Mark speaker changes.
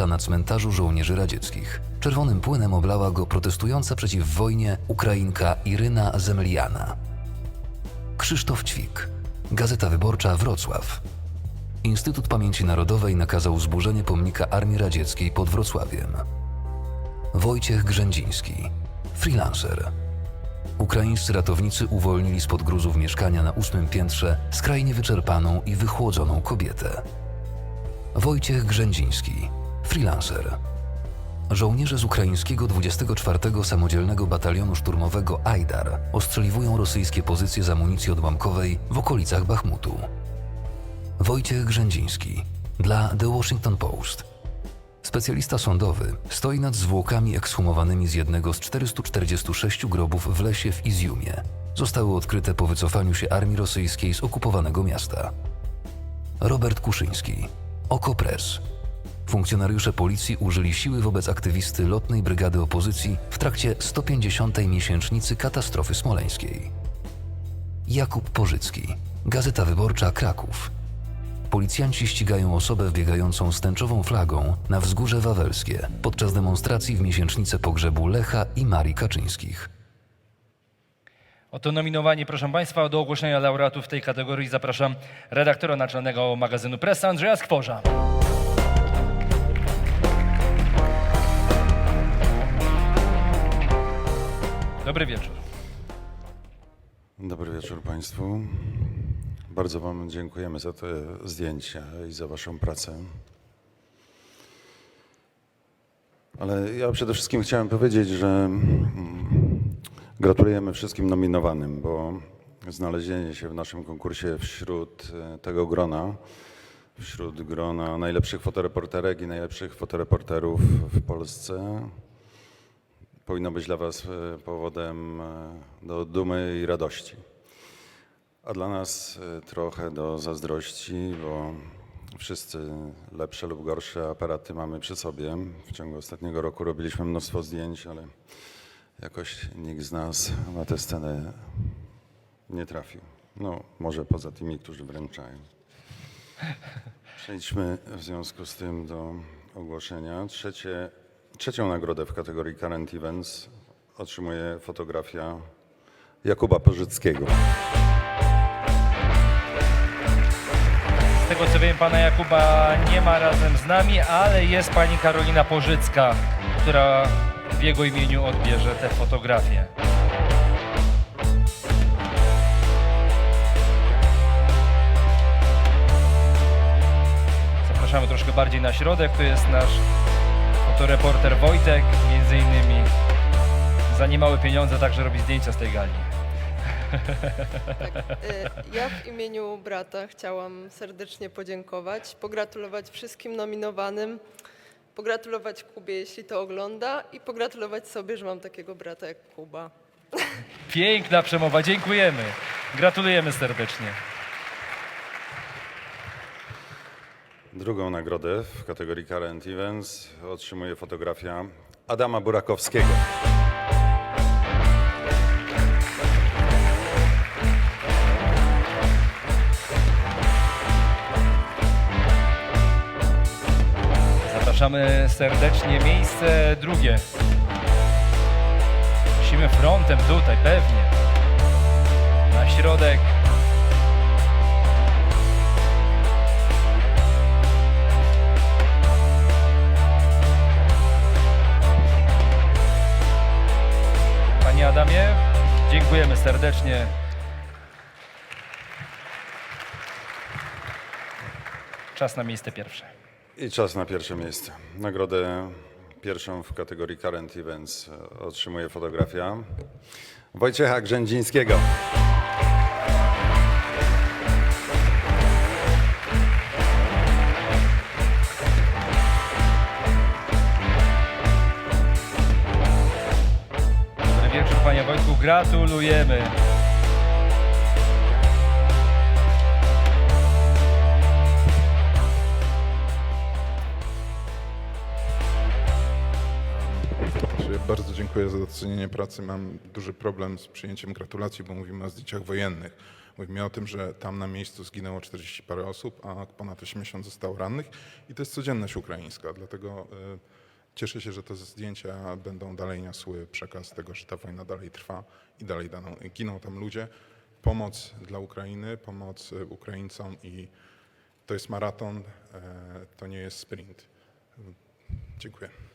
Speaker 1: na cmentarzu żołnierzy radzieckich. Czerwonym płynem oblała go protestująca przeciw wojnie Ukrainka Iryna Zemliana. Krzysztof Ćwik, Gazeta Wyborcza Wrocław. Instytut Pamięci Narodowej nakazał zburzenie pomnika Armii Radzieckiej pod Wrocławiem. Wojciech Grzędziński, freelancer. Ukraińscy ratownicy uwolnili spod gruzów mieszkania na ósmym piętrze skrajnie wyczerpaną i wychłodzoną kobietę. Wojciech Grzędziński, freelancer. Żołnierze z ukraińskiego 24 Samodzielnego Batalionu Szturmowego Ajdar ostrzeliwują rosyjskie pozycje z amunicji odłamkowej w okolicach Bachmutu. Wojciech Grzędziński dla The Washington Post. Specjalista sądowy stoi nad zwłokami ekshumowanymi z jednego z 446 grobów w lesie w Izjumie. Zostały odkryte po wycofaniu się armii rosyjskiej z okupowanego miasta. Robert Kuszyński, Okopres. Funkcjonariusze policji użyli siły wobec aktywisty lotnej brygady opozycji w trakcie 150. miesięcznicy katastrofy smoleńskiej. Jakub Pożycki, Gazeta Wyborcza Kraków. Policjanci ścigają osobę wbiegającą z tęczową flagą na wzgórze wawelskie podczas demonstracji w miesięcznicę pogrzebu Lecha i Marii Kaczyńskich.
Speaker 2: Oto nominowani, proszę Państwa, do ogłoszenia laureatów w tej kategorii zapraszam redaktora naczelnego magazynu Pressa Andrzeja Skworza. Dobry wieczór.
Speaker 3: Dobry wieczór Państwu. Bardzo Wam dziękujemy za te zdjęcia i za Waszą pracę. Ale ja przede wszystkim chciałem powiedzieć, że mm, gratulujemy wszystkim nominowanym, bo znalezienie się w naszym konkursie wśród e, tego grona, wśród grona najlepszych fotoreporterek i najlepszych fotoreporterów w Polsce powinno być dla Was e, powodem e, do dumy i radości. A dla nas e, trochę do zazdrości, bo wszyscy lepsze lub gorsze aparaty mamy przy sobie. W ciągu ostatniego roku robiliśmy mnóstwo zdjęć, ale jakoś nikt z nas na tę scenę nie trafił. No, może poza tymi, którzy wręczają. Przejdźmy w związku z tym do ogłoszenia. Trzecie, trzecią nagrodę w kategorii Current Events otrzymuje fotografia Jakuba Pożyckiego.
Speaker 2: Z tego co wiem, pana Jakuba nie ma razem z nami, ale jest pani Karolina Pożycka, która w jego imieniu odbierze te fotografie. Zapraszamy troszkę bardziej na środek. Tu jest nasz fotoreporter Wojtek, między innymi za niemałe pieniądze także robi zdjęcia z tej gali.
Speaker 4: Y, Ja w imieniu brata chciałam serdecznie podziękować, pogratulować wszystkim nominowanym, pogratulować Kubie, jeśli to ogląda i pogratulować sobie, że mam takiego brata jak Kuba.
Speaker 2: Piękna przemowa, dziękujemy. Gratulujemy serdecznie.
Speaker 3: Drugą nagrodę w kategorii Current Events otrzymuje fotografia Adama Burakowskiego.
Speaker 2: Zapraszamy serdecznie. Miejsce drugie. Musimy frontem tutaj, pewnie. Na środek. Serdecznie. Czas na miejsce pierwsze.
Speaker 3: I czas na pierwsze miejsce. Nagrodę pierwszą w kategorii Current Events otrzymuje fotografia Wojciecha Grzędzińskiego.
Speaker 2: Gratulujemy.
Speaker 5: Że Bardzo dziękuję za docenienie pracy. Mam duży problem z przyjęciem gratulacji, bo mówimy o zdjęciach wojennych. Mówimy o tym, że tam na miejscu zginęło 40 parę osób, a ponad 80 zostało rannych i to jest codzienność ukraińska, dlatego y, cieszę się, że te zdjęcia będą dalej niosły przekaz tego, że ta wojna dalej trwa i dalej daną, giną tam ludzie. Pomoc dla Ukrainy, pomoc y, Ukraińcom i to jest maraton, e, to nie jest sprint. Dziękuję.